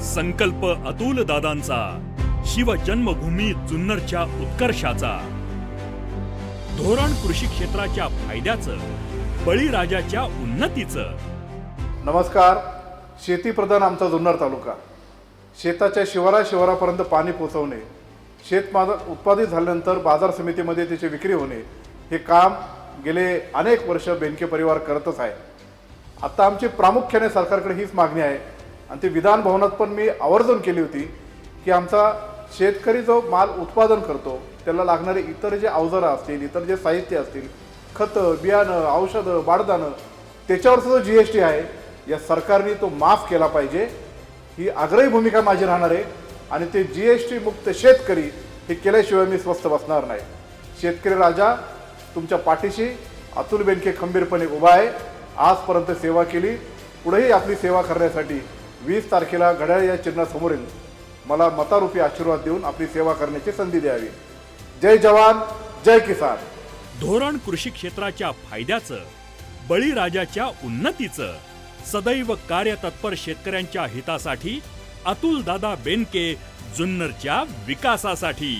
संकल्प अतुल दादांचा शिव जन्मभूमी जुन्नरच्या उत्कर्षाचा. धोरण कृषी क्षेत्राच्या फायद्याचं बळीराजाच्या उन्नतीचं. नमस्कार शेतीप्रधान आमचा जुन्नर तालुका. शेताच्या शिवारा शिवारापर्यंत पाणी पोचवणे शेतमाल उत्पादित झाल्यानंतर बाजार समितीमध्ये त्याची विक्री होणे हे काम गेले अनेक वर्ष बेनके परिवार करतच आहे. आता आमची प्रामुख्याने सरकारकडे हीच मागणी आहे आणि ती विधान भवनात पण मी आवर्जून केली होती की आमचा शेतकरी जो माल उत्पादन करतो त्याला लागणारे इतर जे अवजारं असतील इतर जे साहित्य असतील खतं बियाणं औषधं बाडदानं त्याच्यावरचा जो जी एस टी आहे या सरकारने तो माफ केला पाहिजे. ही आग्रही भूमिका माझी राहणार आहे आणि ते जी एस टी मुक्त शेतकरी हे केल्याशिवाय मी स्वस्त बसणार नाही. शेतकरी राजा तुमच्या पाठीशी अतुल बेनके खंबीरपणे उभा आहे. आजपर्यंत सेवा केली. पुढेही आपली सेवा करण्यासाठी वीस तारखेला घड्याळ या चिन्हासमोरील मला मतारूपी आशीर्वाद देऊन आपली सेवा करण्याची संधी द्यावी. जय जवान जय किसान. धोरण कृषी क्षेत्राच्या फायद्याचं बळीराजाच्या उन्नतीचं सदैव कार्यतत्पर शेतकऱ्यांच्या हितासाठी अतुल दादा बेनके जुन्नरच्या विकासासाठी.